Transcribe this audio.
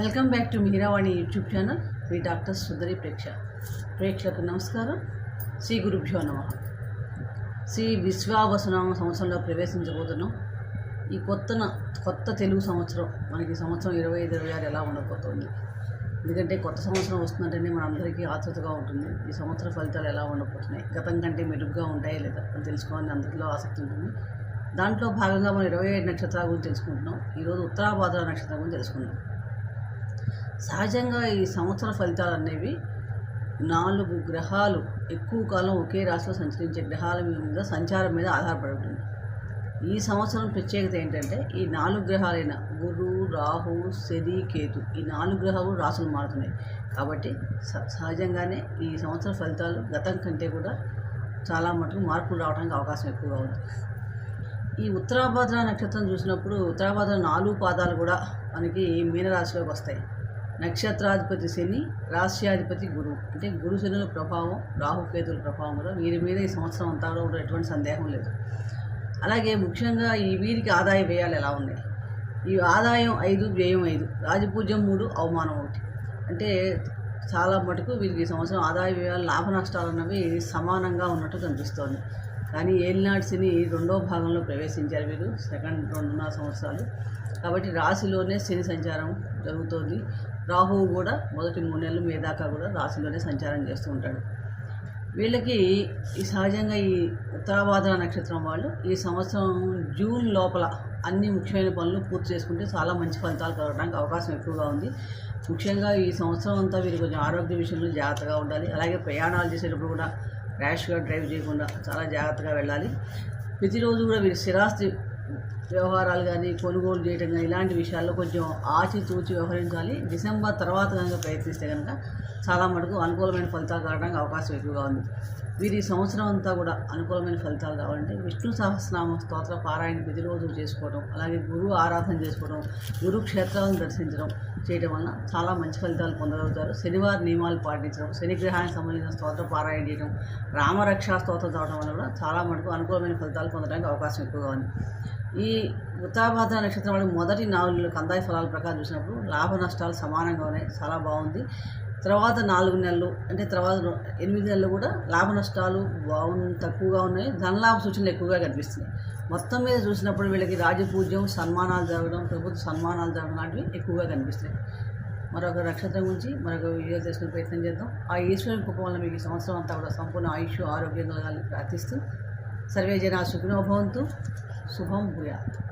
Welcome back to Meeravani YouTube channel. Me doctor Sundari ప్రేక్ష. ప్రేక్షలకు నమస్కారం. శ్రీ గురుభ్యో నమ. శ్రీ విశ్వావసనామ సంవత్సరంలో ప్రవేశించబోతున్నాం. ఈ కొత్త కొత్త తెలుగు సంవత్సరం మనకి సంవత్సరం ఇరవై ఐదు ఇరవై ఆరు ఎలా ఉండబోతోంది? ఎందుకంటే కొత్త సంవత్సరం వస్తుందంటేనే మనందరికీ ఆతృతగా ఉంటుంది. ఈ సంవత్సర ఫలితాలు ఎలా ఉండబోతున్నాయి? గతం కంటే మెరుగ్గా ఉంటాయా లేదా? అని తెలుసుకోవాలని అందరిలో ఆసక్తి ఉంటుంది. దాంట్లో భాగంగా మనం ఇరవై ఏడు నక్షత్రాల గురించి తెలుసుకుంటున్నాం. ఈరోజు ఉత్తరాభాద్ర నక్షత్రం గురించి తెలుసుకుందాం. సహజంగా ఈ సంవత్సర ఫలితాలు అనేవి నాలుగు గ్రహాలు ఎక్కువ కాలం ఒకే రాశిలో సంచరించే గ్రహాల మీద సంచారం మీద ఆధారపడి ఉంటుంది. ఈ సంవత్సరం ప్రత్యేకత ఏంటంటే ఈ నాలుగు గ్రహాలైన గురు రాహు శని కేతు ఈ నాలుగు గ్రహాలు రాసులు మారుతున్నాయి. కాబట్టి స- సహజంగానే ఈ సంవత్సర ఫలితాలు గతం కంటే కూడా చాలా మటుకు మార్పులు రావడానికి అవకాశం ఎక్కువగా ఉంది. ఈ ఉత్తరాభాద్ర నక్షత్రం చూసినప్పుడు ఉత్తరాభాద్ర నాలుగు పాదాలు కూడా మనకి మీనరాశిలోకి వస్తాయి. నక్షత్రాధిపతి శని రాశ్యాధిపతి గురువు అంటే గురు శనుల ప్రభావం రాహుకేతుల ప్రభావం కూడా వీరి మీద ఈ సంవత్సరం అంతా కూడా ఎటువంటి సందేహం లేదు. అలాగే ముఖ్యంగా ఈ వీరికి ఆదాయ వ్యయాలు ఎలా ఉన్నాయి? ఈ ఆదాయం ఐదు వ్యయం ఐదు. రాజపూజ్యం మూడు అవమానం ఒకటి. అంటే చాలా మటుకు వీరికి ఈ సంవత్సరం ఆదాయ వ్యయాలు లాభ నష్టాలు అన్నవి సమానంగా ఉన్నట్టు కనిపిస్తోంది. కానీ ఏలినాడు శని రెండో భాగంలో ప్రవేశించారు వీరు సెకండ్ రెండున్నర సంవత్సరాలు. కాబట్టి రాశిలోనే శని సంచారం జరుగుతోంది. రాహువు కూడా మొదటి మూడు నెలలు మే దాకా కూడా రాశిలోనే సంచారం చేస్తూ ఉంటాడు. వీళ్ళకి ఈ సహజంగా ఈ ఉత్తరాభాద్ర నక్షత్రం వాళ్ళు ఈ సంవత్సరం జూన్ లోపల అన్ని ముఖ్యమైన పనులు పూర్తి చేసుకుంటే చాలా మంచి ఫలితాలు కలగడానికి అవకాశం ఎక్కువగా ఉంది. ముఖ్యంగా ఈ సంవత్సరం అంతా వీరు కొంచెం ఆరోగ్య విషయంలో జాగ్రత్తగా ఉండాలి. అలాగే ప్రయాణాలు చేసేటప్పుడు కూడా ర్యాష్గా డ్రైవ్ చేయకుండా చాలా జాగ్రత్తగా వెళ్ళాలి. ప్రతిరోజు కూడా వీరి స్థిరాస్తి వ్యవహారాలు కానీ కొనుగోలు చేయడం కానీ ఇలాంటి విషయాల్లో కొంచెం ఆచితూచి వ్యవహరించాలి. డిసెంబర్ తర్వాత కనుక ప్రయత్నిస్తే కనుక చాలా మటుకు అనుకూలమైన ఫలితాలు రావడానికి అవకాశం ఎక్కువగా ఉంది. వీరి సంవత్సరం అంతా కూడా అనుకూలమైన ఫలితాలు కావాలంటే విష్ణు సహస్రనామ స్తోత్ర పారాయణ ప్రతిరోజు చేసుకోవడం అలాగే గురువు ఆరాధన చేసుకోవడం గురు క్షేత్రాలను దర్శించడం చేయడం వలన చాలా మంచి ఫలితాలు పొందగలుగుతారు. శనివారం నియమాలు పాటించడం శనిగ్రహానికి సంబంధించిన స్తోత్ర పారాయణ చేయడం రామరక్షా స్తోత్రం చదవడం వల్ల కూడా చాలా మటుకు అనుకూలమైన ఫలితాలు పొందడానికి అవకాశం ఎక్కువగా ఉంది. ఈ ఉత్తరాభాద్ర నక్షత్రం అనేది మొదటి నాలుగు కందాయ ఫలాల ప్రకారం చూసినప్పుడు లాభ నష్టాలు సమానంగా ఉన్నాయి. చాలా బాగుంది. తర్వాత నాలుగు నెలలు అంటే తర్వాత ఎనిమిది నెలలు కూడా లాభ నష్టాలు బాగు తక్కువగా ఉన్నాయి. ధనలాభ సూచనలు ఎక్కువగా కనిపిస్తున్నాయి. మొత్తం మీద చూసినప్పుడు వీళ్ళకి రాజపూజ్యం సన్మానాలు జరగడం ప్రభుత్వ సన్మానాలు జరగడం లాంటివి ఎక్కువగా కనిపిస్తున్నాయి. మరొక నక్షత్రం గురించి మరొక వీడియో చేసుకునే ప్రయత్నం చేద్దాం. ఆ ఈశ్వరుని కృప వల్ల మీకు ఈ సంవత్సరం అంతా కూడా సంపూర్ణ ఆయుష్ ఆరోగ్యం కలగాలని ప్రార్థిస్తూ सर्वे जना सुखिनो भवन्तु। शुभम भूयात्।